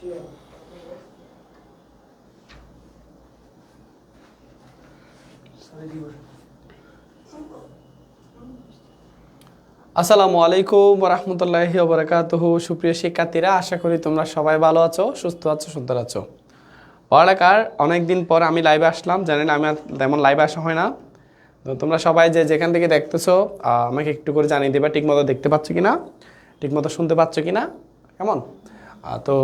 আসসালামু আলাইকুম রহমতুল্লাহি ওবরাকাতুহু। সুপ্রিয় শিক্ষার্থীরা, আশা করি তোমরা সবাই ভালো আছো, সুস্থ আছো, সুন্দর আছো। পড়ালেখার অনেক দিন পর আমি লাইভে আসলাম। জানেন আমি তেমন লাইভে আসা হয় না। তো তোমরা সবাই যে যেখান থেকে দেখতেছো আমাকে একটু করে জানিয়ে দেবা, ঠিকমতো দেখতে পাচ্ছ কি না ঠিকমতো শুনতে পাচ্ছ কি না কেমন? তো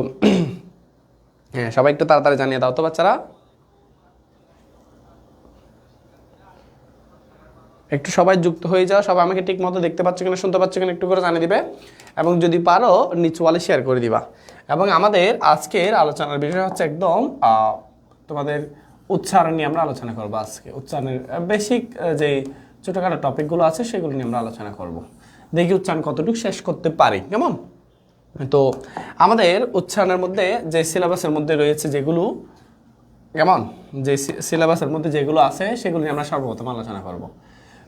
হ্যাঁ সবাই একটু তাড়াতাড়ি জানিয়ে দাও তো বাচ্চারা। একটু সবাই যুক্ত হয়ে যাও, সবাই আমাকে ঠিক মতো দেখতে পাচ্ছ কিনা, শুনতে পাচ্ছ কিনা, একটু করে জানিয়ে দিবে। এবং যদি পারো নিচু ওয়ালে শেয়ার করে দিবা। এবং আমাদের আজকের আলোচনার বিষয় হচ্ছে একদম তোমাদের উচ্চারণ নিয়ে আমরা আলোচনা করব আজকে। উচ্চারণের বেসিক যে ছোটোখাটো টপিকগুলো আছে, সেগুলো নিয়ে আমরা আলোচনা করব। দেখি উচ্চারণ কতটুকু শেষ করতে পারি। কেমন? তো আমাদের উচ্চারণের মধ্যে যে সিলেবাসের মধ্যে রয়েছে যেগুলো, কেমন? যে সিলেবাসের মধ্যে যেগুলো আছে, সেগুলো নিয়ে আমরা সর্বপ্রথম আলোচনা করব।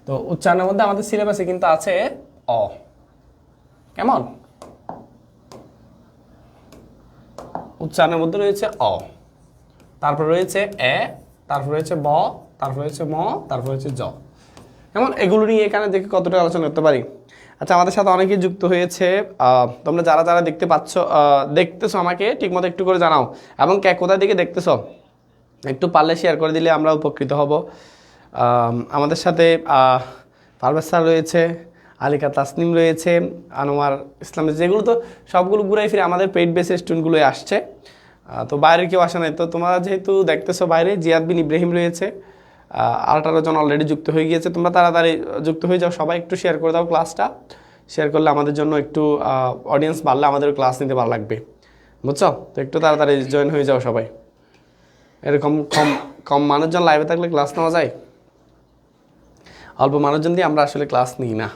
তো উচ্চারণের মধ্যে আমাদের সিলেবাসে কিন্তু আছে অ। কেমন? উচ্চারণের মধ্যে রয়েছে অ। তারপর রয়েছে এ, তারপর রয়েছে ব, তারপর রয়েছে ম, তারপর রয়েছে জ। কেমন? এগুলো নিয়ে এখানে দেখে কতটা আলোচনা করতে পারি? আচ্ছা আমাদের সাথে অনেকেই যুক্ত হয়েছে। তোমরা যারা যারা দেখতে পাচ্ছ দেখতেছো আমাকে, ঠিকমতো একটু করে জানাও। এবং কে কোথায় দিকে দেখতেছো? একটু পারলে শেয়ার করে দিলে আমরা উপকৃত হব। আমাদের সাথে পারভেজ স্যার রয়েছে, আলিকা তাসনিম রয়েছে, আনোয়ার ইসলাম যেগুলো তো সবগুলো ঘুরাই ফিরে আমাদের পেইড বেসের স্টুডেন্টগুলোই আসছে। তো বাইরের কেউ আসে নাই। তো তোমরা যেহেতু দেখতেছো বাইরে, জিয়াদ বিন ইব্রাহিম রয়েছে। আঠারো জন অলরেডি যুক্ত হয়ে গিয়েছে। তোমরা তাড়াতাড়ি যুক্ত হয়ে যাও। সবাই একটু শেয়ার করে দাও ক্লাসটা শেয়ার করলে আমাদের জন্য একটু অডিয়েন্স বাড়লে আমাদের ক্লাস নিতে ভালো লাগবে। বুঝছ? তো একটু তাড়াতাড়ি জয়েন হয়ে যাও সবাই। এরকম কম কম মানুষজন লাইভে থাকলে ক্লাস নেওয়া যায়? অল্প মানুষজন দিয়ে আমরা আসলে ক্লাস নিই না।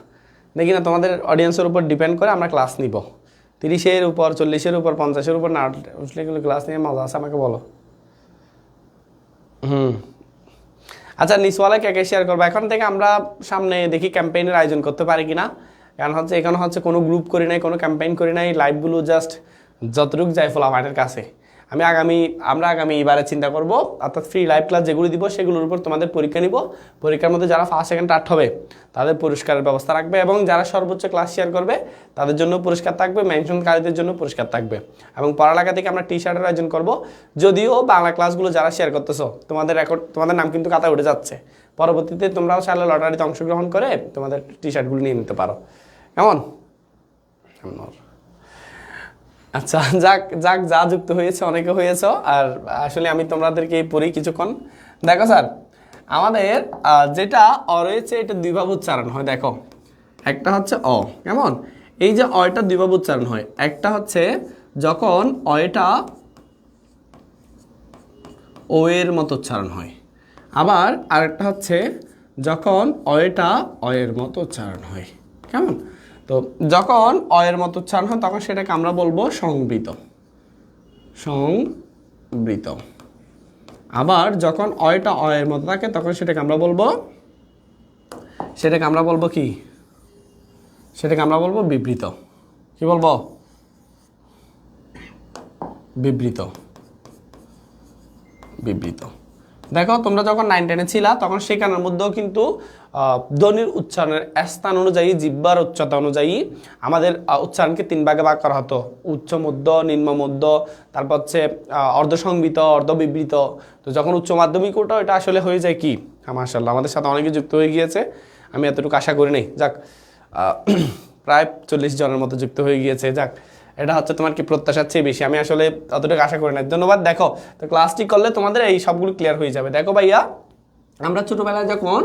দেখি না, তোমাদের অডিয়েন্সের উপর ডিপেন্ড করে আমরা ক্লাস নিব। তিরিশের উপর, চল্লিশের উপর, পঞ্চাশের উপর না এগুলো ক্লাস নিয়ে মজা আছে, আমাকে বলো। হুম। আচ্ছা নিসওয়ালাকে কে কে শেয়ার করব? এখন থেকে আমরা সামনে দেখি ক্যাম্পেইনের আয়োজন করতে পারি কি না কারণ হচ্ছে, এখানে হচ্ছে কোনো গ্রুপ করি নাই, কোনো ক্যাম্পেইন করি নাই লাইভগুলো জাস্ট যতটুক যায় ফল আমাদের কাছে। আমি আগামী, আমরা আগামী এবারে চিন্তা করব, অর্থাৎ ফ্রি লাইভ ক্লাস যেগুলো দিব সেগুলোর উপর তোমাদের পরীক্ষা নিব। পরীক্ষার মধ্যে যারা ফার্স্ট সেকেন্ড থার্ড হবে, তাদের পুরস্কারের ব্যবস্থা রাখবে এবং যারা সর্বোচ্চ ক্লাস শেয়ার করবে, তাদের জন্য পুরস্কার থাকবে মেনশনকারীদের জন্য পুরস্কার থাকবে। এবং পড়ালেখা থেকে আমরা টি শার্টের আয়োজন করব। যদিও বাংলা ক্লাসগুলো যারা শেয়ার করতেছো, তোমাদের রেকর্ড তোমাদের নাম কিন্তু কাতায় উঠে যাচ্ছে। পরবর্তীতে তোমরাও সালে লটারিতে অংশগ্রহণ করে তোমাদের টি শার্টগুলো নিয়ে নিতে পারো। কেমন? আচ্ছা যাক যাক, যা যুক্ত হয়েছে, অনেকে হয়েছে। আর আসলে আমি তোমাদেরকে পড়ি কিছুক্ষণ দেখো স্যার। আমাদের যেটা অ রয়েছে, এটা দুইভাবে উচ্চারণ হয়, দেখো। একটা হচ্ছে অ, কেমন? এই যে অয়টা দুইভাবে উচ্চারণ হয়, একটা হচ্ছে যখন অয়টা ও এর মতো উচ্চারণ হয়। আবার আরেকটা হচ্ছে যখন অয়টা অয়ের মতো উচ্চারণ হয়, কেমন? তো যখন অয়ের মতো উচ্চারণ হয়, তখন সেটাকে আমরা বলব সংবৃত। সংবৃত। আবার যখন অয়টা অয়ের মতো থাকে, তখন সেটাকে আমরা বলব, সেটাকে আমরা বলব কি? সেটাকে আমরা বলব বিবৃত। কি বলব? বিবৃত। বিবৃত। দেখো, তোমরা যখন নাইন টেনে ছিলা, তখন সেখানের মধ্যেও কিন্তু ধ্বনির উচ্চারণের স্থান অনুযায়ী, জিব্বার উচ্চতা অনুযায়ী আমাদের উচ্চারণকে তিন ভাগে ভাগ করা হতো। উচ্চ মধ্য, নিম্ন মধ্য, তারপর হচ্ছে অর্ধসংবিত অর্ধবিবৃত। তো যখন উচ্চ মাধ্যমিক ওটা এটা আসলে হয়ে যায় কি? মাশাল্লাহ আমাদের সাথে অনেকে যুক্ত হয়ে গিয়েছে। আমি এতটুকু আশা করি নাই। যাক প্রায় চল্লিশ জনের মতো যুক্ত হয়ে গিয়েছে। যাক, এটা হচ্ছে তোমার কি প্রত্যাশার চেয়ে বেশি? আমি আসলে অতটুকু আশা করি না ধন্যবাদ। দেখো, তো ক্লাসটি করলে তোমাদের এই সবগুলো ক্লিয়ার হয়ে যাবে। দেখো ভাইয়া, আমরা ছোটবেলায় যখন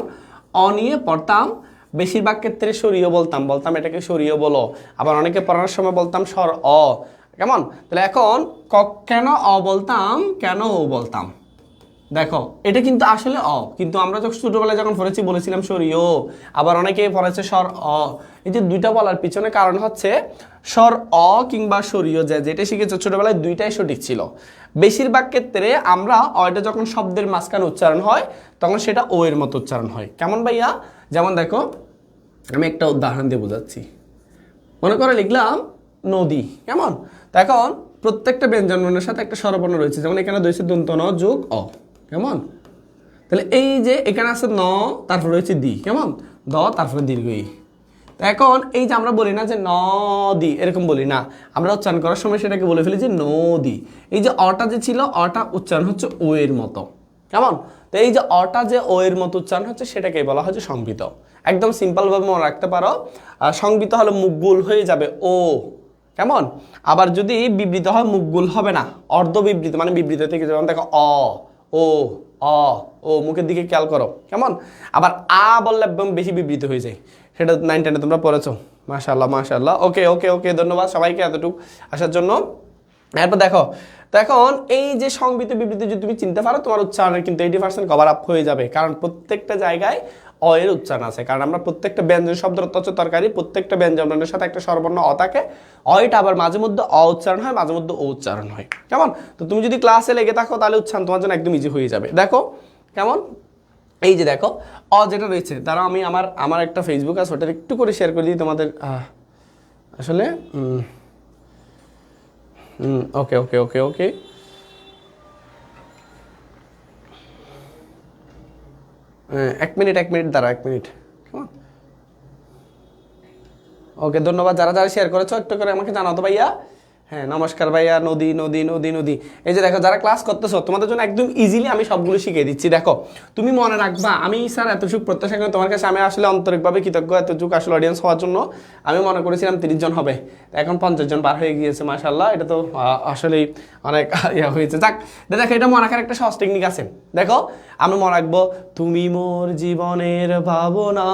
অ নিয়ে পড়তাম। বেশিরভাগ ক্ষেত্রে সরিয়ে বলতাম বলতাম এটাকে সরিয়ে বলো। আবার অনেকে পড়ানোর সময় বলতাম স্বর অ। কেমন? তাহলে এখন ক- কেন অ বলতাম, কেন ও বলতাম? দেখো, এটা কিন্তু আসলে অ। কিন্তু আমরা যখন ছোটবেলায় যখন পড়েছি, বলেছিলাম সরিও আবার অনেকে পড়েছে স্বর অ। এই যে দুইটা বলার পিছনে কারণ হচ্ছে স্বর অ কিংবা সরিয় যে, যেটা শিখেছে, ছোটবেলায় দুইটাই সঠিক ছিল। বেশিরভাগ ক্ষেত্রে আমরা অয়টা যখন শব্দের মাঝখানে উচ্চারণ হয়, তখন সেটা ও এর মতো উচ্চারণ হয়। কেমন ভাইয়া? যেমন দেখো, আমি একটা উদাহরণ দিয়ে বোঝাচ্ছি। মনে করে লিখলাম, নদী। কেমন? তো এখন প্রত্যেকটা ব্যঞ্জনের সাথে একটা স্বরবর্ণ রয়েছে। যেমন এখানে রয়েছে দন্ত ন যোগ অ। কেমন? তাহলে এই যে এখানে আছে ন, তারপরে রয়েছে দি, কেমন? দ, তারপরে দীর্ঘ ই। এখন এই যে আমরা বলি না যে নদী এরকম বলি না। আমরা উচ্চারণ করার সময় সেটাকে বলে ফেলি যে নদী এই যে অটা যে ছিল, অটা উচ্চারণ হচ্ছে ও এর মতো। কেমন? তো এই যে অটা যে ও এর মতো উচ্চারণ হচ্ছে সেটাকে বলা হচ্ছে সংবিত। একদম সিম্পলভাবে মনে রাখতে পারো সংবিত হলে মুখগুল হয়ে যাবে ও। কেমন? আবার যদি বিবৃত হয়, মুখগুল হবে না অর্ধ বিবৃত মানে বিবৃত থেকে যেমন দেখো অ। ও, অ, ও, মুখের দিকে খেয়াল করো। কেমন? আবার আ বললে একদম বেশি বিবৃত হয়ে যায়। সেটা নাইন টেনে তোমরা পড়েছো। মাশাল্লাহ মাশাল্লাহ ওকে ওকে ওকে, ধন্যবাদ সবাইকে এতটুকু আসার জন্য। এরপর দেখো তো এখন এই যে সংবিত বিবৃতি যদি তুমি চিনতে পারো, তোমার উচ্চারণের কিন্তু এইটি পার্সেন্ট কভার আপ হয়ে যাবে। কারণ প্রত্যেকটা জায়গায় অ এর উচ্চারণ আছে। কারণ আমরা প্রত্যেকটা ব্যঞ্জন শব্দ হচ্ছে তরকারি, প্রত্যেকটা ব্যঞ্জনের সাথে একটা সর্বর্ণ অ থাকে। অয়টা আবার মাঝে মধ্যে অ উচ্চারণ হয়, মাঝে মধ্যে ও উচ্চারণ হয়। কেমন? তো তুমি যদি ক্লাসে লেগে থাকো, তাহলে উচ্চারণ তোমার জন্য একদম ইজি হয়ে যাবে। দেখো, কেমন? এই যে দেখো, অ যেটা রয়েছে তারা আমি আমার আমার একটা ফেসবুক আছে ওটা একটু করে শেয়ার করে দিই তোমাদের। আসলে ওকে ওকে ওকে ওকে এক মিনিট এক মিনিট দাঁড়া এক মিনিট। ওকে ধন্যবাদ। যারা যারা শেয়ার করেছ, একটু করে আমাকে জানাও তো ভাইয়া। হ্যাঁ নমস্কার ভাইয়া, নদী নদী নদী নদী। এই যে দেখো, যারা ক্লাস করতেছো, তোমাদের জন্য একদম ইজিলি আমি সবগুলো শিখিয়ে দিচ্ছি। দেখো, তুমি মনে রাখবা, আমি স্যার এতটুকু প্রত্যাশা করি তোমার কাছে আমি আসলে আন্তরিকভাবে কৃতজ্ঞ এতটুকু আসলে অডিয়েন্স হওয়ার জন্য। আমি মনে করেছিলাম তিরিশ জন হবে, এখন পঞ্চাশ জন পার হয়ে গিয়েছে মাশাল্লাহ এটা তো আসলেই অনেক ইয়ে হয়েছে। যাক দেখো, এটা মনে রাখার একটা সহজ টেকনিক আছে। দেখো, আমি মনে রাখব, তুমি মোর জীবনের ভাবনা,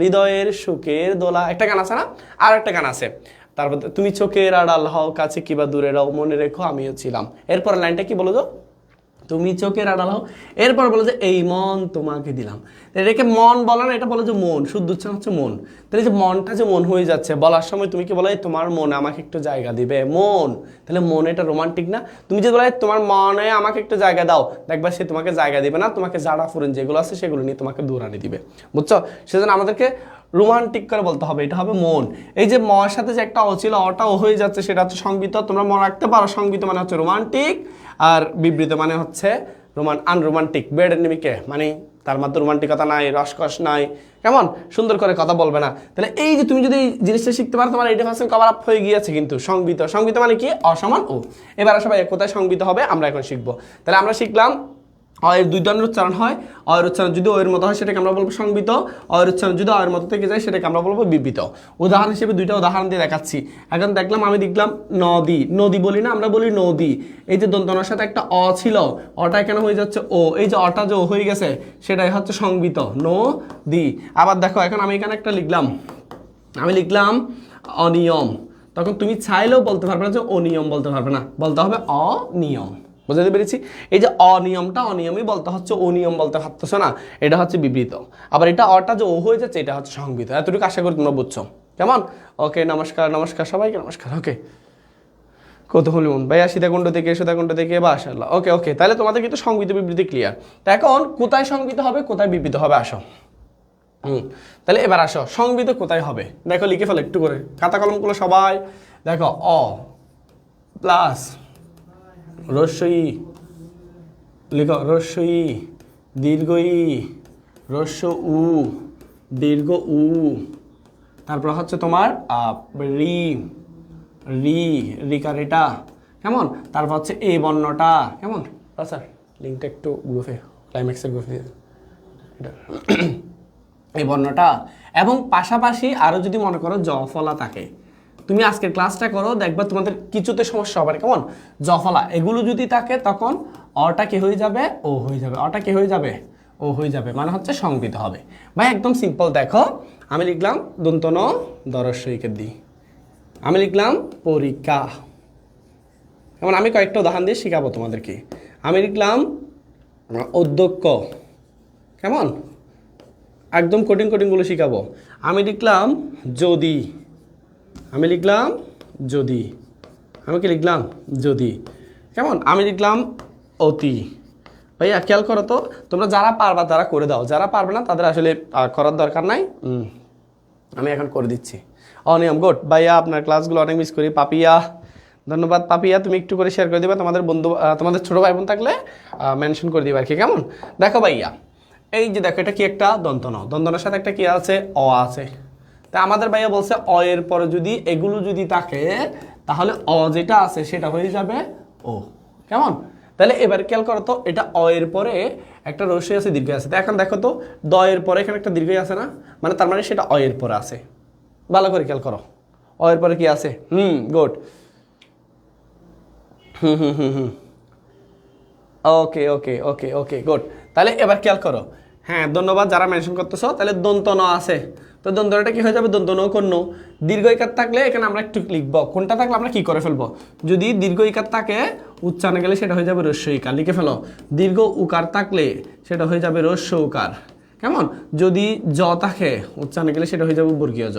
হৃদয়ের সুখের দোলা। একটা গান আছে না? আর একটা গান আছে। তারপর তুমি চোখের আড়াল হও, কাছে কিবা দূরে রাও, মনে রেখো, আমিও ছিলাম। এরপর লাইনটা কি বলো তো? তুমি চোখের আড়াল হও। এরপর বলো যে, এই মন তোমাকে দিলাম। এটাকে মন বলো না, এটা বলো যে মন, শুদ্ধ উচ্চারণ হচ্ছে মন। তাহলে যে মনটা যে মন হয়ে যাচ্ছে, বলার সময় তুমি কি বলো, "এই তোমার মনে আমাকে একটু জায়গা দিবে। মন, তাহলে মন এটা রোমান্টিক না? তুমি যদি বলো, "এই তোমার মনে আমাকে একটু জায়গা দাও। দেখবা সে তোমাকে জায়গা দিবে না, তোমাকে জাড়া ফুরেন যেগুলো আছে সেগুলো নিয়ে তোমাকে দৌড়ানি দিবে। বুঝছ? সেজন্য আমাদেরকে রোমান্টিক করে বলতে হবে, এটা হবে মন। এই যে মর সাথে যে একটা অ ছিল অটা হয়ে যাচ্ছে, সেটা হচ্ছে সংবিত তোমরা মনে রাখতে পারো সংবিত মানে হচ্ছে রোমান্টিক, আর বিবৃত মানে হচ্ছে রোমান আনরোমান্টিক। বেডের নিমিকে মানে তার মধ্যে রোমান্টিকতা নাই, রসকস নাই। কেমন? সুন্দর করে কথা বলবে না। তাহলে এই যে তুমি যদি জিনিসটা শিখতে পারো, তোমার এইটি পার্সেন্ট কভার আপ হয়ে গিয়েছে কিন্তু সংবিত সংবিত মানে কি? অসমান ও। এবার সবাই কোথায় সংবিত হবে? আমরা এখন শিখব। তাহলে আমরা শিখলাম অয়ের দুই ধরনের উচ্চারণ হয়। অয়ের উচ্চারণ যদি ওয়ের মতো হয়, সেটাকে আমরা বলব সংবিত। অয়ের উচ্চারণ যদি অয়ের মতো থেকে যায়, সেটাকে আমরা বলব বিবৃত। উদাহরণ হিসেবে দুইটা উদাহরণ দিয়ে দেখাচ্ছি। এখন দেখলাম, আমি দেখলাম নদী। নদী বলি না, আমরা বলি নদী। এই যে দন্তনার সাথে একটা অ ছিল, অটা কেন হয়ে যাচ্ছে ও? এই যে অটা যে ও হয়ে গেছে, সেটাই হচ্ছে সংবিত। নদী। আবার দেখো, এখন আমি এখানে একটা লিখলাম। আমি লিখলাম অনিয়ম। তখন তুমি চাইলেও বলতে পারবে না যে অনিয়ম বলতে পারবে না। বলতে হবে অনিয়ম। বুঝতে পেরেছি? এই যে অনিয়মটা অনিয়মই বলতে হচ্ছে, অনিয়ম বলতে পারতেছো না, এটা হচ্ছে বিবৃত। আবার এটা অটা যে ও হয়ে যাচ্ছে, এটা হচ্ছে সংবিত এতটুকু আশা করি তোমরা বুঝছ। কেমন? ওকে, নমস্কার নমস্কার সবাইকে, নমস্কার, ওকে। কৌতূহলী মন। ভাইয়া সীতাকুণ্ড থেকে সীতাকুণ্ড থেকে বা আশাল্লাহ ওকে ওকে, তাহলে তোমাদের কিন্তু সংবিত বিবৃতি ক্লিয়ার তা এখন, কোথায় সংবিত হবে, কোথায় বিবৃত হবে, আসো। হুম, তাহলে এবার আসো সংবিত কোথায় হবে? দেখো, লিখে ফেলো একটু করে। খাতা কলমগুলো সবাই, দেখো, অ, প্লাস রস্যই লিখো রস্যই দীর্ঘ ই রস্য উ দীর্ঘ উ। তারপর হচ্ছে তোমার রি রি রিকারিটা কেমন? তারপর হচ্ছে এ বর্ণটা কেমন? স্যার লিঙ্কটা একটু গ্রুপে ক্লাইম্যাক্সের গ্রুপে এই বর্ণটা এবং পাশাপাশি আরও যদি মনে করো জফলা থাকে তুমি আজকের ক্লাসটা করো, দেখবা তোমাদের কিছুতে সমস্যা হবে কেমন? জফলা, এগুলো যদি থাকে তখন অটা কে হয়ে যাবে? ও হয়ে যাবে। অটা কি হয়ে যাবে? ও হয়ে যাবে। মানে হচ্ছে সংবিত হবে। ভাই, একদম সিম্পল দেখো। আমি লিখলাম, দন্তন দরস্বইকে দিই আমি লিখলাম, পরীক্ষা। যেমন আমি কয়েকটা উদাহরণ দিয়ে শেখাবো তোমাদেরকে। আমি লিখলাম, অধ্যক্ষ। কেমন? একদম কঠিন কঠিনগুলো শিখাবো। আমি লিখলাম, যদি। আমি লিখলাম যদি। আমি কি লিখলাম? যদি। কেমন? আমি লিখলাম অতি। ভাইয়া, খেয়াল করো তো, তোমরা যারা পারবা তারা করে দাও। যারা পারবে না, তাদের আসলে করার দরকার নাই। আমি এখন করে দিচ্ছি। অনিয়ম, গুড। ভাইয়া, আপনার ক্লাসগুলো অনেক মিস করি। পাপিয়া, ধন্যবাদ। পাপিয়া, তুমি একটু করে শেয়ার করে দিবা। তোমাদের বন্ধু তোমাদের ছোট ভাই বোন থাকলে মেনশন করে দিবা আর কি। কেমন? দেখো ভাইয়া, এই যে দেখো, এটা কি একটা দন্তন দন্তনের সাথে একটা কি আছে? অ আছে। তা আমাদের ভাইয়া বলছে অ এর পরে যদি এগুলো যদি থাকে, তাহলে অ যেটা আছে সেটা হয়ে যাবে ও। কেমন? তাহলে এবার খেয়াল করো তো, এটা অ এর পরে একটা রস্যই আছে, দীর্ঘ আছে। তো এখন দেখো তো দ এর পরে এখানে একটা দীর্ঘই আছে না? মানে তার মানে সেটা অ এর পরে আছে। ভালো করে খেয়াল করো। অ এর পরে কি আছে? হুম, good. Hmm hmm hmm hmm. Okay okay okay okay, good. তাহলে এবার খেয়াল করো। হ্যাঁ ধন্যবাদ যারা মেনশন করতেছো। তাহলে দন্ত ন আছে। তো দন্তনটা কি হয়ে যাবে? দন্ত ন কন্য দীর্ঘ ইকার থাকলে এখানে আমরা একটু লিখব। কোনটা থাকলে আমরা কি করে ফেলব? যদি দীর্ঘ ইকার থাকে, উচ্চারণে গেলে সেটা হয়ে যাবে রস্য ইকার। লিখে ফেলো। দীর্ঘ উকার থাকলে সেটা হয়ে যাবে রস্য উকার। কেমন? যদি জ থাকে, উচ্চারণে গেলে সেটা হয়ে যাবে বর্গীয় জ।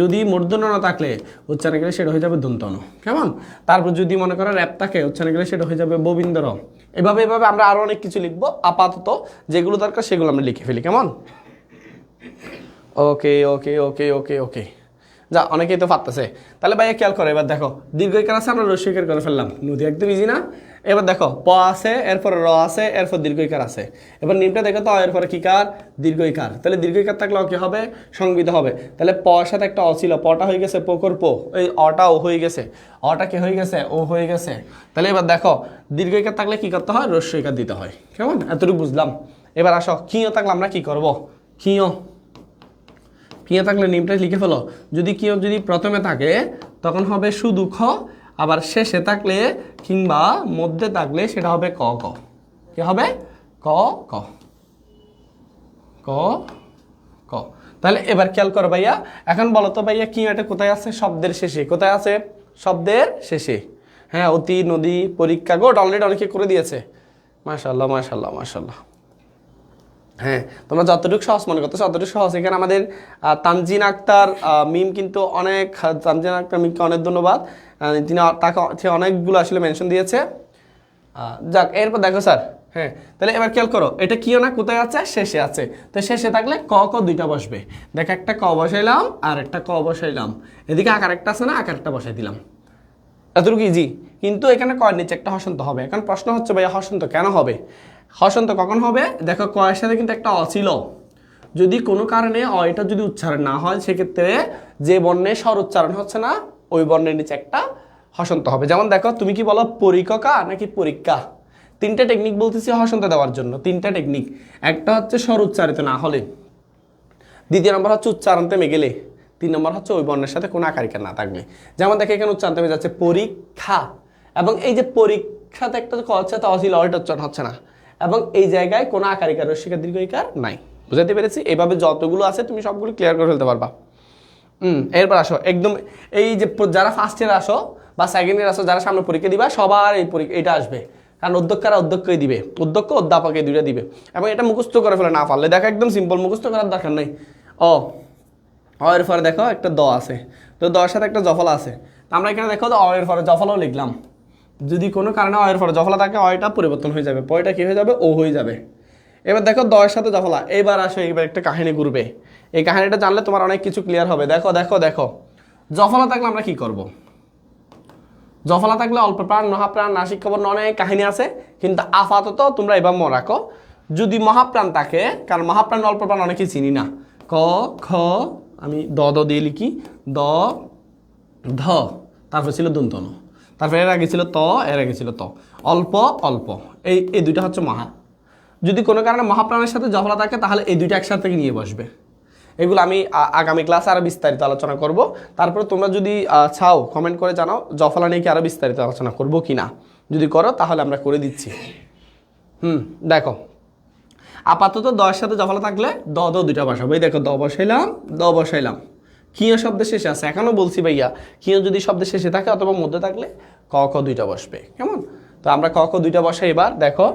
যদি মূর্ধন্য না থাকলে, উচ্চারণে গেলে সেটা হয়ে যাবে দন্তন। কেমন? তারপর যদি মনে করো র্যাপ থাকে, উচ্চারণে গেলে সেটা হয়ে যাবে ববিন্দর। এভাবে এভাবে আমরা আরও অনেক কিছু লিখব। আপাতত যেগুলো দরকার সেগুলো আমরা লিখে ফেলি। কেমন? ওকে ওকে ওকে ওকে ওকে যা, অনেকেই তো পারতেছে তাহলে ভাইয়া খেয়াল করো, এবার দেখো, দীর্ঘ দীর্ঘইকার আছে, আমরা রস্যইকার করে ফেললাম। নদী একদম ইজি না? এবার দেখো, প আছে, এরপর র আছে, এরপর দীর্ঘ দীর্ঘইকার আছে। এবার নিমটা দেখো তো, এরপরে কি কার? দীর্ঘইকার তাহলে দীর্ঘইকার থাকলে কী হবে? সংবিধ হবে। তাহলে প সাথে একটা অ ছিল পটা হয়ে গেছে পোকর পো, এই অটা ও হয়ে গেছে। অটা কি হয়ে গেছে? ও হয়ে গেছে। তাহলে এবার দেখো, দীর্ঘ দীর্ঘইকার থাকলে কী করতে হয়? রস্যইকার দিতে হয়। কেমন? এতটুকু বুঝলাম। এবার আসো কিয় থাকলে আমরা কি করব? কিয় কিয়া থাকলে নিমটা লিখে ফেলো। যদি কিয় যদি প্রথমে থাকে, তখন হবে শুধু খ, আবার শেষে থাকলে কিংবা মধ্যে থাকলে সেটা হবে ক ক। কি হবে? ক ক। ক ক। তাহলে এবার খেয়াল করো ভাইয়া, এখন বলো তো ভাইয়া কি এটা কোথায় আছে? শব্দের শেষে। কোথায় আছে? শব্দের শেষে। হ্যাঁ অতি, নদী, পরীক্ষা গোট অলরেডি অনেকে করে দিয়েছে। মাশাল্লাহ মাশাল্লাহ মাশাল্লাহ হ্যাঁ তোমরা যতটুকু সহজ মনে করতো ততটুকু সহজ। এখানে আমাদের তানজিন আক্তার মিম কিন্তু অনেক, তানজিন আক্তার মিমকে অনেক ধন্যবাদ। তিনি তাকে অনেকগুলো আসলে মেনশন দিয়েছে। যাক, এরপর দেখো স্যার হ্যাঁ তাহলে এবার খেয়াল করো, এটা কিও না, কোথায় আছে? শেষে আছে। তো শেষে থাকলে ক ক দুইটা বসবে। দেখ একটা ক বসাইলাম, আর একটা ক বসাইলাম। এদিকে আকার একটা আছে না, আকার একটা বসাই দিলাম। এতটুকু ইজি কিন্তু এখানে কয়ের নিচে একটা হসন্ত হবে। এখন প্রশ্ন হচ্ছে, ভাইয়া, হসন্ত কেন হবে? হসন্ত কখন হবে? দেখো, কয়ের সাথে কিন্তু একটা অ ছিল যদি কোনো কারণে অ এটা যদি উচ্চারণ না হয়, সেক্ষেত্রে যে বর্ণে স্বর উচ্চারণ হচ্ছে না, ওই বর্ণের নিচে একটা হসন্ত হবে। যেমন দেখো, তুমি কি বলো পরিককা নাকি পরীক্ষা? তিনটা টেকনিক বলতেছি হসন্ত দেওয়ার জন্য, তিনটা টেকনিক একটা হচ্ছে স্বর উচ্চারিত না হলে। দ্বিতীয় নম্বর হচ্ছে উচ্চারণ থেমে গেলে তিন নম্বর হচ্ছে ওই বর্ণের সাথে কোনো আকারিকা না থাকলে। যেমন দেখে, এখানে উচ্চারণ থেমে যাচ্ছে পরীক্ষা। এবং এই যে পরীক্ষাতে একটা ক হচ্ছে তহসিল অল্ট উচ্চারণ হচ্ছে না। এবং এই জায়গায় কোনো আকারিকার, রসিকার দীর্ঘিকার নাই। বুঝাতে পেরেছি? এইভাবে যতগুলো আছে, তুমি সবগুলো ক্লিয়ার করে ফেলতে পারবা। হুম, এরপর আসো। একদম এই যে যারা ফার্স্ট ইয়ার আসো বা সেকেন্ড ইয়ার আসো, যারা সামনে পরীক্ষা দিবা, সবার এই পরীক্ষা এটা আসবে। কারণ অধ্যক্ষরা অধ্যক্ষই দিবে। অধ্যক্ষ অধ্যাপক দুইটা দিবে। এবং এটা মুখস্থ করে ফেলে না পারলে। দেখো, একদম সিম্পল মুখস্থ করার দরকার নেই। অ এর পরে দেখো একটা দ আছে। তো দ এর সাথে একটা জফলা আছে। আমরা এখানে দেখো অ এর পরে জফলাও লিখলাম। যদি কোনো কারণে অয়ের পরে জফলা থাকে অয়টা পরিবর্তন হয়ে যাবে, পয়টা কি হয়ে যাবে? ও হয়ে যাবে। এবার দেখো দয়ের সাথে জফলা। এইবার আসো এইবার একটা কাহিনী ঘুরবে। এই কাহিনীটা জানলে তোমার অনেক কিছু ক্লিয়ার হবে। দেখো দেখো দেখো। জফলা থাকলে আমরা কি করব? জফলা থাকলে অল্প প্রাণ মহাপ্রাণ নাসিক খবর অনেক কাহিনী আছে, কিন্তু আপাতত তোমরা এবার মনে রাখো, যদি মহাপ্রাণ থাকে, কারণ মহাপ্রাণ অল্প প্রাণ অনেকেই চিনি না। ক, খ, আমি দ দ দিয়ে লিখি। দ, ধ, তারপর ছিল দন্তন। তারপর এর আগে ছিল ত, এর আগে ছিল ত। অল্প অল্প। এই এই দুইটা হচ্ছে মহা। যদি কোনো কারণে মহাপ্রাণের সাথে জফলা থাকে, তাহলে এই দুইটা একসাথে নিয়ে বসবে। এগুলো আমি আগামী ক্লাসে আরও বিস্তারিত আলোচনা করব। তারপরে তোমরা যদি চাও কমেন্ট করে জানাও, জফলা নিয়ে কি আরও বিস্তারিত আলোচনা করব কি না যদি করো, তাহলে আমরা করে দিচ্ছি। হুম, দেখো। আপাতত দয়ের সাথে জফলা থাকলে দ দ দুইটা বসাবো। এই দেখো, দ বসাইলাম দ বসাইলাম। কিয় শব্দের শেষে আছে? এখনও বলছি ভাইয়া, কিয় যদি শব্দের শেষে থাকে অথবা মধ্যে থাকলে ক ক দুইটা বসবে, কেমন? তো আমরা ক ক দুইটা বসাই এবার, দেখো,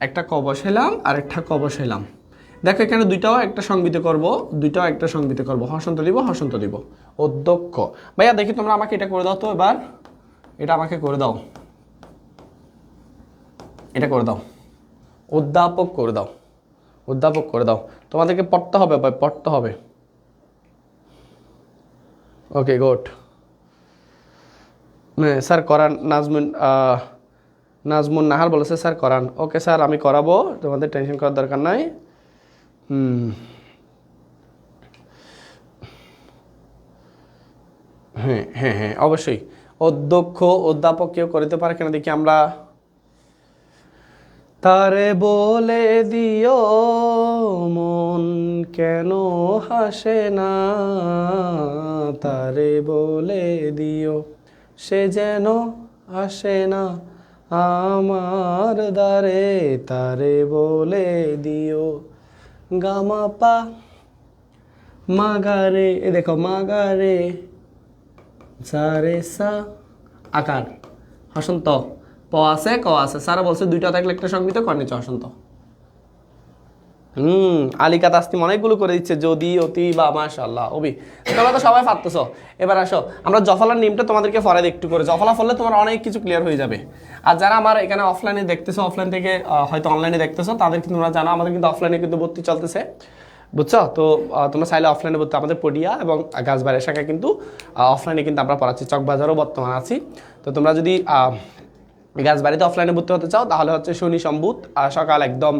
একটা ক বসাইলাম আর একটা ক বসাইলাম। দেখো, এখানে দুইটাও একটা সংবিত করব, দুইটাও একটা সংবিত করব, হসন্ত দিব হসন্ত দিব, অধ্যক্ষ। ভাইয়া, দেখি তোমরা আমাকে এটা করে দাও তো এবার। এটা আমাকে করে দাও। এটা করে দাও। অধ্যাপক করে দাও। অধ্যাপক করে দাও। তোমাদেরকে পড়তে হবে, ভাই, পড়তে হবে। ওকে গুড স্যার, করান, নাজমুন নাজমুন নাহার বলেছে, স্যার, করান। ওকে স্যার, আমি করাবো, তোমাদের টেনশন করার দরকার নাই। হুম। হ্যাঁ হ্যাঁ হ্যাঁ অবশ্যই। অধ্যক্ষ, অধ্যাপক কেউ করিতে পারে কেন দেখি আমরা। তারে বলে দিও। মন কেন হাসে না? তারে বলে দিও, সে যেন আসে না। আমার দ্বারে তারে বলে দিও, গামাপা মাগারে, এ দেখো মাগারে সারে সা আকার। হসন্ত, প আছে, ক আছে। সারা বলছে দুইটা থাকলে একটা সংগীত কর নিচে হসন্ত। হুম আলিকা তাস্তিম অনেকগুলো করে দিচ্ছে, যদি, অতি, বা মাশাল্লাহ অবি। তোমরা তো সবাই পারতেছ এবার আসো, আমরা জফলার নিমটা তোমাদেরকে ফরাই একটু করে। জফলা ফললে তোমার অনেক কিছু ক্লিয়ার হয়ে যাবে। আর যারা আমার এখানে অফলাইনে দেখতেছো অফলাইন থেকে হয়তো অনলাইনে দেখতেছো তাদের কিন্তু তোমরা জানো, আমাদের কিন্তু অফলাইনে কিন্তু ভর্তি চলতেছে। বুঝছ? তো তোমরা চাইলে অফলাইনে ভর্তি আমাদের পডিয়া এবং গাছবাড়ির শাখায় কিন্তু অফলাইনে কিন্তু আমরা পড়াচ্ছি। চকবাজারও বর্তমান আছি। তো তোমরা যদি আহ, গাছবাড়িতে অফলাইনে ভর্তি হতে চাও তাহলে হচ্ছে শনি সম্বুত সকাল একদম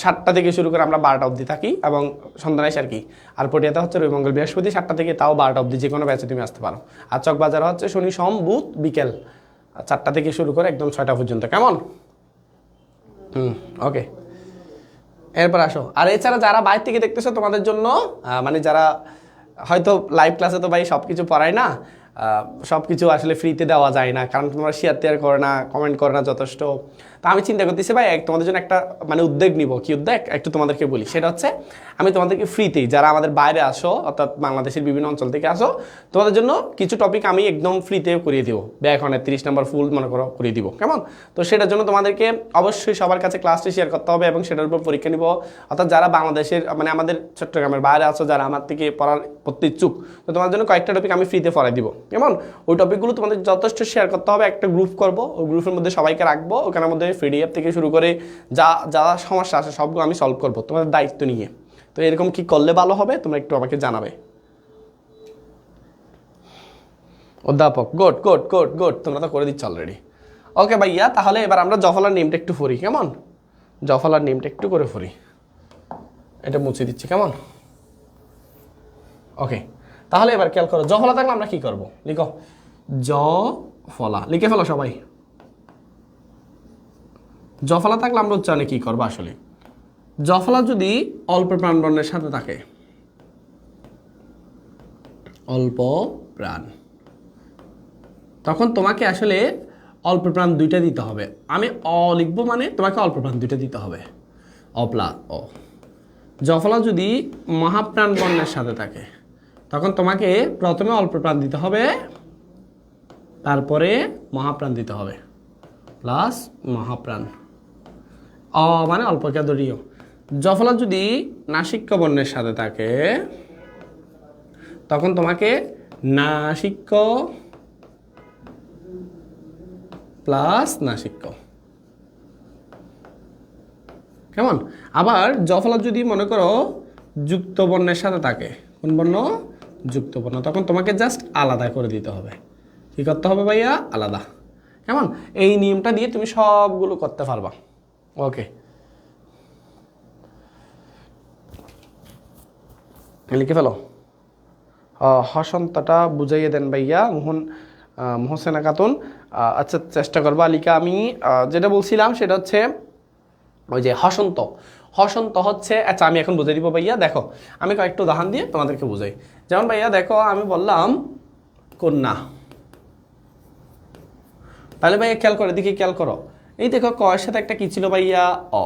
সাতটা থেকে শুরু করে আমরা বারোটা অবধি থাকি এবং সন্ধ্যা নাই আর কি। আর পটিয়াতে হচ্ছে রবিমঙ্গল বৃহস্পতি সাতটা থেকে তাও বারোটা অবধি যে কোনো ব্যাচে তুমি আসতে পারো। আর চকবাজার হচ্ছে শনি সোম বুধ বিকেল চারটা থেকে শুরু করে একদম ছয়টা পর্যন্ত। কেমন? হুম ওকে এরপর আসো। আর এছাড়া যারা বাইরে থেকে দেখতেছো তোমাদের জন্য মানে যারা হয়তো লাইভ ক্লাসে তো ভাই সব কিছু পড়ায় না সব কিছু আসলে ফ্রিতে দেওয়া যায় না, কারণ তোমরা শেয়ার টেয়ার করে না কমেন্ট করে না যথেষ্ট। তো আমি চিন্তা করতেছি, ভাই তোমাদের জন্য একটা মানে উদ্যোগ নিব। কি উদ্যোগ? একটু তোমাদেরকে বলি। সেটা হচ্ছে আমি তোমাদেরকে ফ্রিতেই যারা আমাদের বাইরে আসো, অর্থাৎ বাংলাদেশের বিভিন্ন অঞ্চল থেকে আসো, তোমাদের জন্য কিছু টপিক আমি একদম ফ্রিতে করিয়ে দিব। ব্যাকরণের তিরিশ নম্বর ফুল মনে করো, করিয়ে দিব। কেমন? তো সেটার জন্য তোমাদেরকে অবশ্যই সবার কাছে ক্লাসটি শেয়ার করতে হবে এবং সেটার উপর পরীক্ষা নিব। অর্থাৎ যারা বাংলাদেশের মানে আমাদের চট্টগ্রামের বাইরে আসো, যারা আমার থেকে পড়ার প্রতি ইচ্ছুক তো তোমার জন্য কয়েকটা টপিক আমি ফ্রিতে পড়াই দিব। কেমন? ওই টপিকগুলো তোমাদের যথেষ্ট শেয়ার করতে হবে। একটা গ্রুপ করব, ওই গ্রুপের মধ্যে সবাইকে রাখব। ওখানের মধ্যে পিডিএফ থেকে শুরু করে যা যা সমস্যা আছে সবগুলো আমি সলভ করব, তোমাদের দায়িত্ব নিয়ে। তো এরকম কি করলে ভালো হবে? তোমরা একটু আমাকে জানাবে। অধ্যাপক গুড গুড গুড গুড তোমরা তো করে দিচ্ছ অলরেডি ওকে ভাইয়া, তাহলে এবার আমরা জফলার নেমটা একটু ফুরি কেমন? জফলার নেমটা একটু করে ফুরি এটা মুছে দিচ্ছি, কেমন? ওকে তাহলে এবার খেয়াল করো, জফলা থাকলে আমরা কি করব? লিখো। জ ফলা লিখে ফেলো সবাই। জফলা থাকলে আমরা উচ্চারণে কি করব আসলে? জফলা যদি অল্প প্রাণবর্ণের সাথে থাকে। অল্প প্রাণ। তখন তোমাকে আসলে অল্প প্রাণ দুইটা দিতে হবে। আমি অ লিখব মানে তোমাকে অল্প প্রাণ দুইটা দিতে হবে। অপ্লা অ। জফলা যদি মহাপ্রাণ বর্ণের সাথে থাকে তখন তোমাকে প্রথমে অল্প প্রাণ দিতে হবে তারপরে মহাপ্রাণ দিতে হবে। প্লাস মহাপ্রাণ। অ মানে অল্প কেদরীয় জফলা যদি নাসিক্য বর্ণের সাথে থাকে, তখন তোমাকে নাসিক্য প্লাস নাসিক্য। কেমন? আবার জফলা যদি মনে করো যুক্ত বর্ণের সাথে থাকে, কোন বর্ণ? যুক্ত বর্ণ তখন তোমাকে জাস্ট আলাদা করে দিতে হবে। কি করতে হবে ভাইয়া? আলাদা। কেমন? এই নিয়মটা দিয়ে তুমি সবগুলো করতে পারবা। ওকে লিখে ফেলো। হসন্তটা বুঝাইয়ে দেন ভাইয়া, মোহন মোহসেনা খাতুন আচ্ছা চেষ্টা করব আলিকা আমি যেটা বলছিলাম সেটা হচ্ছে, ওই যে হসন্ত। হসন্ত হচ্ছে আচ্ছা আমি এখন বুঝে দিব ভাইয়া, দেখো, আমি কয়েকটা উদাহরণ দিয়ে তোমাদেরকে বুঝাই। যেমন ভাইয়া, দেখো, আমি বললাম, কন্যা। তাহলে ভাইয়া খেয়াল করে দেখি খেয়াল করো। এই দেখো কয়ের সাথে একটা কি ছিল ভাইয়া? অ।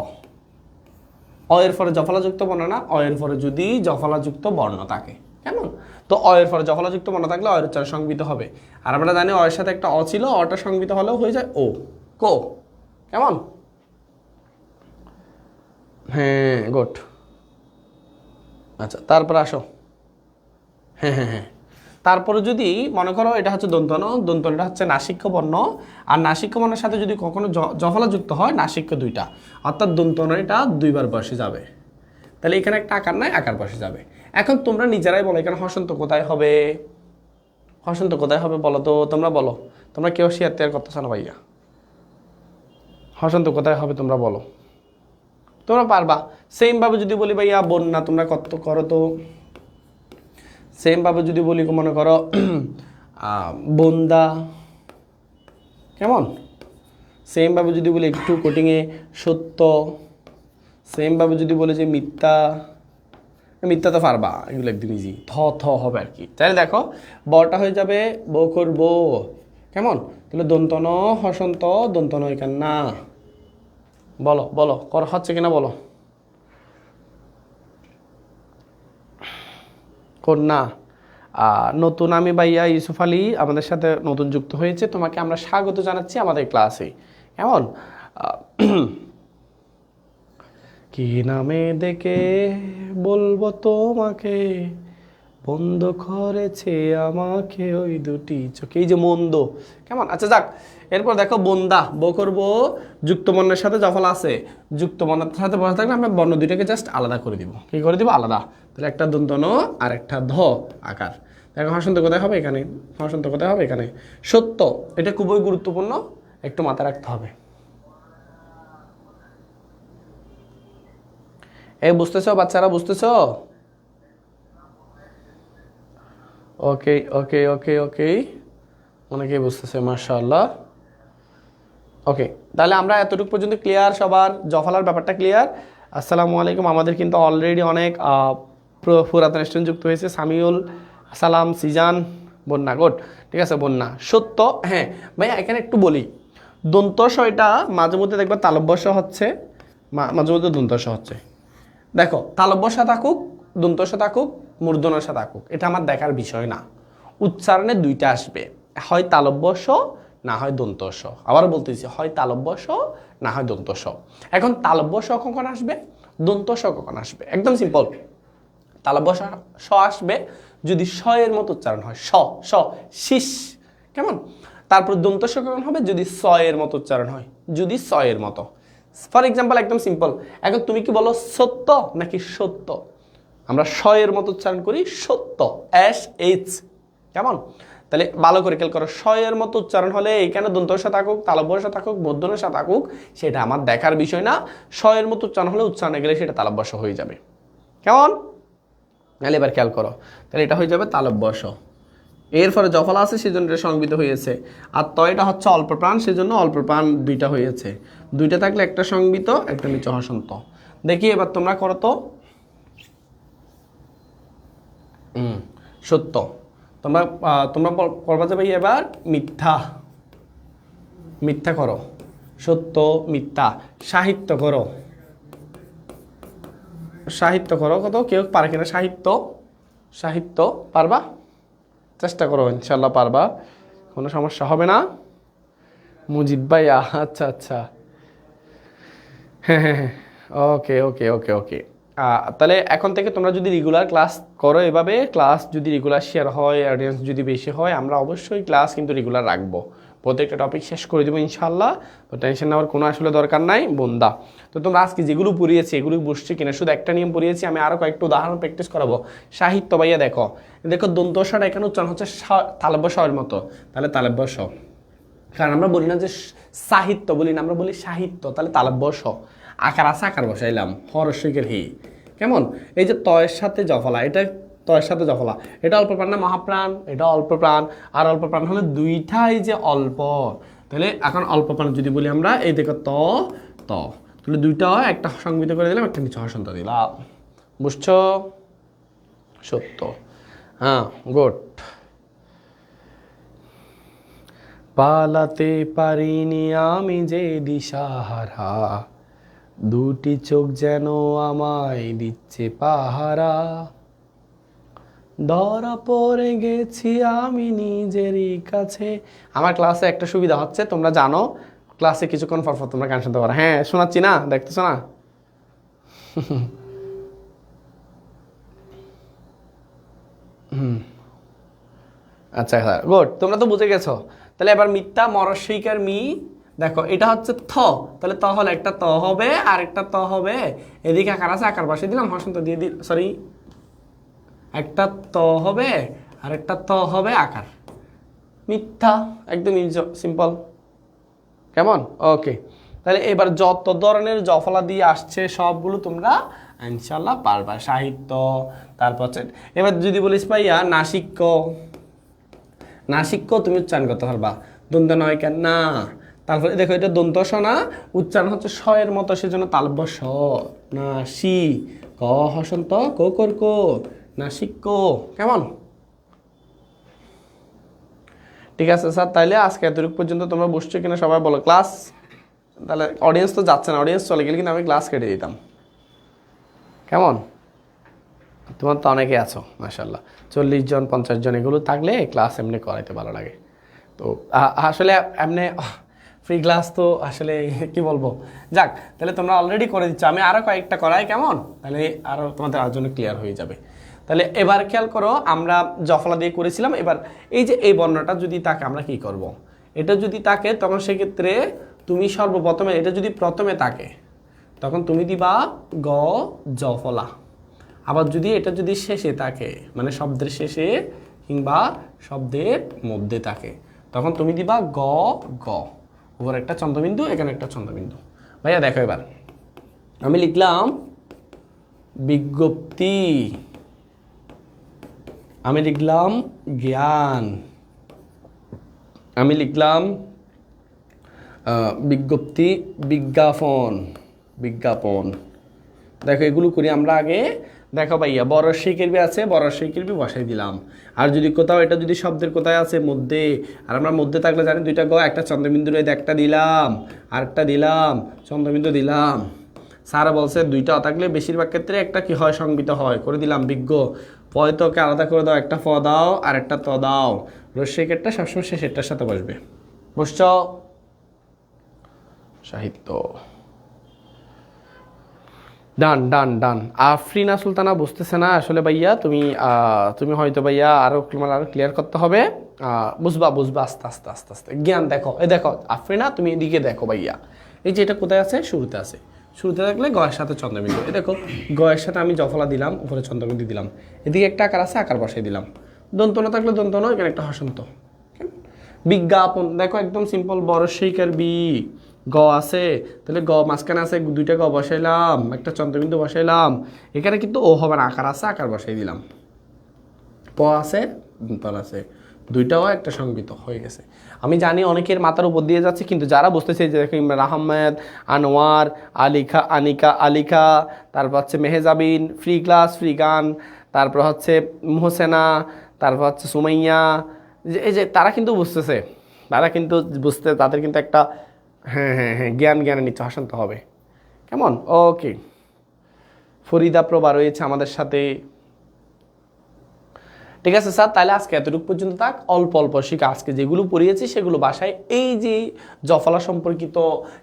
অ এর পরে জফলাযুক্ত বর্ণ না? অ এর পরে যদি জফলাযুক্ত বর্ণ থাকে। কেমন? তো অ এর পরে জফলাযুক্ত বর্ণ থাকলে অয়ের উচ্চারণ সংবিত হবে। আর আমরা জানি অয়ের সাথে একটা অ ছিল, অটা সংবিত হলেও হয়ে যায় ও। কো। কেমন? হ্যাঁ গুড আচ্ছা তারপর আসো। হ্যাঁ হ্যাঁ হ্যাঁ। তারপরে যদি মনে করো এটা হচ্ছে দন্তন, দন্তনটা হচ্ছে নাসিক্য বর্ণ, আর নাসিক্য বর্ণের সাথে যদি কখনো জ- জফলা যুক্ত হয়, নাসিক্য দুইটা। অর্থাৎ দন্তন এটা দুইবার বসে যাবে। তাহলে এখানে একটা আকার নাই, আকার বসে যাবে। এখন তোমরা নিজেরাই বলো, এখানে হসন্ত কোথায় হবে? হসন্ত কোথায় হবে বলো তো? তোমরা বলো। তোমরা কেউ শেয়ার টেয়ার করতেছ না ভাইয়া? হসন্ত কোথায় হবে তোমরা বলো। তোমরা পারবা। সেমভাবে যদি বলি ভাইয়া, বন্যা তোমরা কত, করো তো। সেমভাবে যদি বলি, মনে করো বন্দা, কেমন? সেমভাবে যদি বলি, একটু কোটিংয়ে সত্য। সেম সেমভাবে যদি বলে যে মিথ্যা মিথ্যা তো পারবা, এগুলো একদম ইজি থ থ হবে আর কি। তাহলে দেখো, বটা হয়ে যাবে, ব করব। কেমন? তাহলে দন্তন, হসন্ত, দন্তন এখান না। বলো বলো, কর, হচ্ছে কিনা বলো। কন্যা। নতুন আমি ভাইয়া ইউসুফ আলী আমাদের সাথে নতুন যুক্ত হয়েছে। তোমাকে আমরা স্বাগত জানাচ্ছি আমাদের ক্লাসে। কেমন? কি নামে দেখে বলব তোমাকে? বন্ধ করেছে আমাকে ওই দুটি চোখে। এই যে মন্দ, কেমন? আচ্ছা যাক, এরপর দেখো বন্দা বো করব, যুক্ত বর্ণের সাথে যখন আছে। যুক্ত বর্ণের সাথে বসে থাকলে আমরা বর্ণ দুইটাকে জাস্ট আলাদা করে দিব। কি করে দিব? আলাদা। তাহলে একটা দন্তন আর একটা ধ আকার। দেখো হসন্ত কোথায় হবে? এখানে। হসন্ত কোথায় হবে? এখানে। সত্য, এটা খুবই গুরুত্বপূর্ণ, একটু মাথায় রাখতে হবে। এই বুঝতেছো? বাচ্চারা, বুঝতেছো? ওকে ওকে ওকে ওকে অনেকেই বুঝতেছে মার্শাল্লাহ ওকে তাহলে আমরা এতটুকু পর্যন্ত ক্লিয়ার সবার, জফালার ব্যাপারটা ক্লিয়ার আসসালামু আলাইকুম। আমাদের কিন্তু অলরেডি অনেক পুরাতন স্টুডেন্ট যুক্ত হয়েছে। সামিউল, সালাম, সিজান, বন্যা গোট ঠিক আছে, বন্যা। সত্য হ্যাঁ ভাইয়া, এখানে একটু বলি। দন্তস্বয়টা মাঝে মধ্যে দেখবে তালব্যস্য হচ্ছে মাঝে মধ্যে দন্তস্ব হচ্ছে। দেখো, তালব্যসা থাকুক দন্তসা থাকুক মূর্ধনসা থাকুক এটা আমার দেখার বিষয় না। উচ্চারণে দুইটা আসবে। হয় তালব্যস না হয় দন্তস আবার বলতেছি, হয় তালব্যস না হয় দন্তস এখন তালব্যস কখন আসবে? দন্তস কখন আসবে? একদম সিম্পল তালব্যস স আসবে যদি স এর মতো উচ্চারণ হয়। স স শিস কেমন? তারপর দন্তস কখন হবে? যদি স এর মতো উচ্চারণ হয়। যদি স এর মতো। ফর এক্সাম্পল একদম সিম্পল এখন তুমি কি বলো, সত্য নাকি সত্য? আমরা স এর মতো উচ্চারণ করি সত্য, এস, এইচ। কেমন? তাহলে ভালো করে খেয়াল করো স এর মতো উচ্চারণ হলে এইখানে দন্তসা থাকুক তালব্যসা থাকুক মধ্যনসা থাকুক, সেটা আমার দেখার বিষয় না। স এর মতো উচ্চারণ হলে উচ্চারণে গেলে সেটা তালব্যসা হয়ে যাবে। কেমন? তাহলে এবার খেয়াল করো, তাহলে এটা হয়ে যাবে তালব্যস। এর ফলে জফলা আছে, সেজন্য এটা সংবিত হয়েছে। আর ত এটা হচ্ছে অল্প প্রাণ, সেজন্য অল্প প্রাণ দুইটা হয়েছে। দুইটা থাকলে একটা সংবিত, একটা নিচে হসন্ত। দেখি এবার তোমরা করো তো। সত্য। তোমরা তোমরা পড়- পড়বা যাবে এবার মিথ্যা। মিথ্যা করো। সত্য, মিথ্যা। সাহিত্য করো। সাহিত্য করো। কত? কেউ পারে কিনা? সাহিত্য। সাহিত্য পারবা? চেষ্টা করো ইনশাল্লাহ পারবা। কোনো সমস্যা হবে না। মুজিব ভাইয়া আচ্ছা আচ্ছা। হ্যাঁ হ্যাঁ হ্যাঁ। ওকে ওকে ওকে ওকে। তাহলে এখন থেকে তোমরা যদি রেগুলার ক্লাস করো এভাবে ক্লাস যদি রেগুলার শেয়ার হয় অডিয়েন্স যদি বেশি হয়, আমরা অবশ্যই ক্লাস কিন্তু রেগুলার রাখব। প্রত্যেকটা টপিক শেষ করে দেবো ইনশাল্লাহ তো টেনশন নেওয়ার কোনো আসলে দরকার নাই, বন্দা। তো তোমরা আজকে যেগুলো পড়িয়েছি, এগুলো বুঝছি কিনা, শুধু একটা নিয়ম পড়িয়েছি, আমি আরও কয়েকটা উদাহরণ প্র্যাকটিস করাবো। সাহিত্য ভাইয়া দেখো দেখো দন্তস্বর এখানে উচ্চারণ হচ্ছে তালব্য স্বরের মতো। তাহলে তালব্য স কারণ আমরা বলি না যে সাহিত্য, বলি না, আমরা বলি সাহিত্য, তাহলে তালব্য স আকার আছে, আকার বসাইলাম। হরস্বইকের হি। কেমন? এই যে তয়ের সাথে জফলা, এটা তয়ের সাথে জফলা। এটা অল্প প্রাণ না মহাপ্রাণ, এটা অল্প প্রাণ, আর অল্প প্রাণ হলে দুইটাই যে অল্প। তাহলে এখন অল্প প্রাণ যদি বলি আমরা, এই দেখো ত ত। তাহলে দুইটা, একটা সংবিত করে দিলাম, একটা নিচে হসন্ত দিলাম বুঝছ? সত্য। হ্যাঁ গুড। পালাতে পারিনি আমি যে দিশাহারা। দুটি চোখ যেন আমায় দিচ্ছে পাহারা। ধরা পড়ে গেছি আমি নিজেরই কাছে। আমার ক্লাসে একটা সুবিধা হচ্ছে, তোমরা জানো, ক্লাসে কিছুক্ষণ পর তোমরা গান শুনতে পারো। হ্যাঁ শোনাচ্ছি না, দেখতেছো না? আচ্ছা হ্যাঁ গুড, তোমরা তো বুঝে গেছো। তাহলে এবার মিথ্যা মরস্বইকার মি দেখো, এটা হচ্ছে থ, তাহলে ত হলে একটা ত হবে, আর একটা ত হবে। এদিকে আকার আছে, আকার বসে দিলাম হসন্ত দিয়ে দিল সরি একটা ত হবে, আর একটা ত হবে আকার। মিথ্যা, একদম সিম্পল কেমন? ওকে তাহলে এবার যত ধরনের জফলা দিয়ে আসছে, সবগুলো তোমরা ইনশাল্লাহ পারবা। সাহিত্য, তারপর এবার যদি বলিস ভাইয়া, নাসিক্য। নাসিক্য তুমি উচ্চারণ করতে পারবা। দ্বন্দ্ব নয় কেন না। তারপরে দেখো এটা দন্ত না, উচ্চারণ হচ্ছে স এর মতো, সেজন্য তালব্য স। না সি ক হসন্ত, কো কর কো নাসিক্য কেমন? ঠিক আছে স্যার, তাইলে আজকে এতটুকু পর্যন্ত তোমরা বসছো কিনা সবাই বলো। ক্লাস? তাহলে অডিয়েন্স তো যাচ্ছে না অডিয়েন্স চলে গেলে কিন্তু আমি ক্লাস কেটে দিতাম। কেমন? তোমার তো অনেকে আছো মাসাল্লাহ চল্লিশ জন, পঞ্চাশ জন এগুলো থাকলে ক্লাস এমনি করাইতে ভালো লাগে। তো আসলে এমনি ফ্রি ক্লাস তো আসলে কি বলব? যাক, তাহলে তোমরা অলরেডি করে দিচ্ছ। আমি আরও কয়েকটা করাই, কেমন? তাহলে আরও তোমাদের আর জন্য ক্লিয়ার হয়ে যাবে। তাহলে এবার খেয়াল করো, আমরা জফলা দিয়ে করেছিলাম। এবার এই যে এই বর্ণটা যদি তাকে, আমরা কি করব। এটা যদি তাকে, তখন সেক্ষেত্রে তুমি সর্বপ্রথমে, এটা যদি প্রথমে তাকে, তখন তুমি দিবা গ, জফলা। আবার যদি এটা যদি শেষে থাকে মানে শব্দের শেষে কিংবা শব্দের মধ্যে থাকে তখন তুমি দিবা গ গ। উপর একটা চন্দ্রবিন্দু এখানে একটা চন্দ্রবিন্দু ভাইয়া, দেখো এবার। আমি লিখলাম, বিজ্ঞপ্তি। আমি লিখলাম, জ্ঞান। আমি লিখলাম বিজ্ঞপ্তি, বিজ্ঞাপন। বিজ্ঞাপন। দেখো, এগুলো করি আমরা আগে। দেখো ভাইয়া, বড় শিকিরবি আছে, বড় শিকিরবি বসাই দিলাম। আর যদি কোথাও, এটা যদি শব্দের কোথায় আছে, মধ্যে। আর আমরা মধ্যে থাকলে জানি দুইটা গ, একটা চন্দ্রবিন্দু রয়েছে একটা দিলাম, আরেকটা দিলাম, চন্দ্রবিন্দু দিলাম। স্যার বলছে দুইটা থাকলে বেশিরভাগ ক্ষেত্রে একটা কি হয়, সংবিত হয়। করে দিলাম, বিজ্ঞ। পয়তকে আলাদা করে দাও, একটা ফ দাও আর একটা ত দাও। রস্যিকেরটা সবসময় শেষেরটার সাথে বসবে। বসছ? সাহিত্য। ডান ডান ডান। আফরিনা সুলতানা বুঝতেছে না আসলে ভাইয়া, তুমি তুমি হয়তো ভাইয়া আরও তোমার আরও ক্লিয়ার করতে হবে। বুঝবা বুঝবা, আস্তে আস্তে আস্তে আস্তে। জ্ঞান দেখো, এ দেখো, আফরিনা, তুমি এদিকে দেখো ভাইয়া। এই যে এটা কোথায় আছে? শুরুতে আছে। শুরুতে থাকলে গয়ের সাথে চন্দ্রবিন্দু এ দেখো, গয়ের সাথে আমি জফলা দিলাম, উপরে চন্দ্রবিন্দু দিলাম। এদিকে একটা আকার আছে, আকার বসাই দিলাম। দন্ত না থাকলে দন্ত নয় এখানে একটা হসন্ত। বিজ্ঞাপন, দেখো, একদম সিম্পল বড় শিকার বি। গ আছে, তাহলে গ মাঝখানে আছে, দুইটা গ বসাইলাম, একটা চন্দ্রবিন্দু বসাইলাম। এখানে কিন্তু ও হবে না আকার আছে, আকার বসাই দিলাম। প আছে দন্তন আছে, দুইটাও একটা সংগীত হয়ে গেছে। আমি জানি অনেকের মাথার উপর দিয়ে যাচ্ছে, কিন্তু যারা বুঝতেছে যে দেখো ইমরান আহমেদ, আনোয়ার, আলিখা, আনিকা, আলিখা, তারপর হচ্ছে মেহেজাবিন, ফ্রি ক্লাস, ফ্রি গান, তারপর হচ্ছে মোহসেনা, তারপর হচ্ছে সুমাইয়া এই যে তারা কিন্তু বুঝতেছে, তারা কিন্তু বুঝতে, তাদের কিন্তু একটা হ্যাঁ হ্যাঁ হ্যাঁ জ্ঞান জ্ঞানের নিচে হাসান্ত হবে। কেমন? ওকে ফরিদা প্রভা রয়েছে আমাদের সাথে। ঠিক আছে, স্যার, তাহলে আজকে এতটুকু পর্যন্ত থাক। অল্প অল্প শিখা, আজকে যেগুলো পড়িয়েছি সেগুলো বাসায়, এই যে জফলা সম্পর্কিত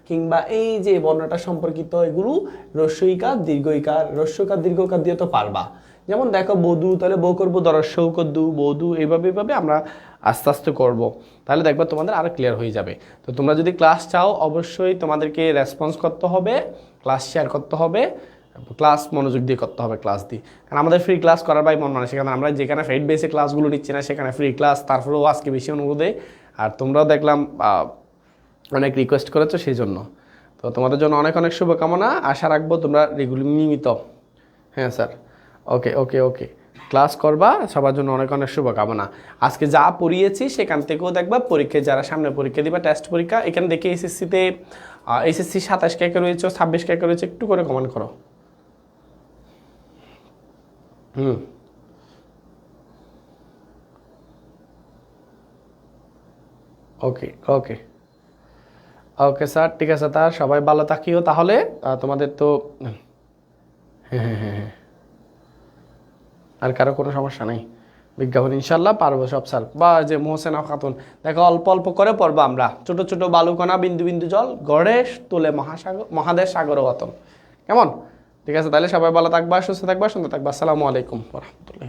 কিংবা এই যে বর্ণটা সম্পর্কিত, এগুলো রস্যইকার দীর্ঘইকার, রস্যকার, দীর্ঘকার দিয়ে তো পারবা। যেমন দেখো, বধু, তাহলে বউ করব দরস্যৌকদ্দু বধু এইভাবে এইভাবে আমরা আস্তে আস্তে করব। তাহলে দেখবা তোমাদের আরও ক্লিয়ার হয়ে যাবে। তো তোমরা যদি ক্লাস চাও, অবশ্যই তোমাদেরকে রেসপন্স করতে হবে ক্লাস শেয়ার করতে হবে ক্লাস মনোযোগ দিয়ে করতে হবে ক্লাস দিয়ে। কারণ আমাদের ফ্রি ক্লাস করার ভাই মন মানে সেখানে আমরা যেখানে ফেড বেসে ক্লাসগুলো নিচ্ছি না, সেখানে ফ্রি ক্লাস তারপরেও আজকে বেশি অনুরোধে। আর তোমরাও দেখলাম অনেক রিকোয়েস্ট করেছ সেই জন্য তো তোমাদের জন্য অনেক অনেক শুভকামনা। আশা রাখব তোমরা রেগুলার নিয়মিত। হ্যাঁ স্যার ওকে ওকে ওকে ক্লাস করবা, সবার জন্য অনেক অনেক শুভকামনা। আজকে যা পড়িয়েছি সেখান থেকেও দেখবা, পরীক্ষায় যারা সামনে পরীক্ষা দিবা টেস্ট পরীক্ষা, এখানে দেখে এসএসসিতে এসএসসি সাতাশ কে রয়েছে, ছাব্বিশ কে কে রয়েছে, একটু করে কমেন্ট করো। হুম। ওকে ওকে ওকে স্যার ঠিক আছে তার সবাই ভালো থাকিও তাহলে। তোমাদের তো হ্যাঁ হ্যাঁ হ্যাঁ হ্যাঁ। আর কারও কোনো সমস্যা নেই। বিজ্ঞাপন ইনশাল্লাহ পারব সব স্যার। বা যে মোহসেনা খাতুন, দেখো অল্প অল্প করে পড়ব আমরা। ছোট ছোট বালুকণা, বিন্দু বিন্দু জল গড়েশ তুলে মহাসাগর, মহাদেশ সাগর গতম কেমন? ঠিক আছে, তাহলে সবাই ভালো থাকবা, সুস্থ থাকবা, সুন্দর থাকবা। আসসালামু আলাইকুম রহমতুল্লাহ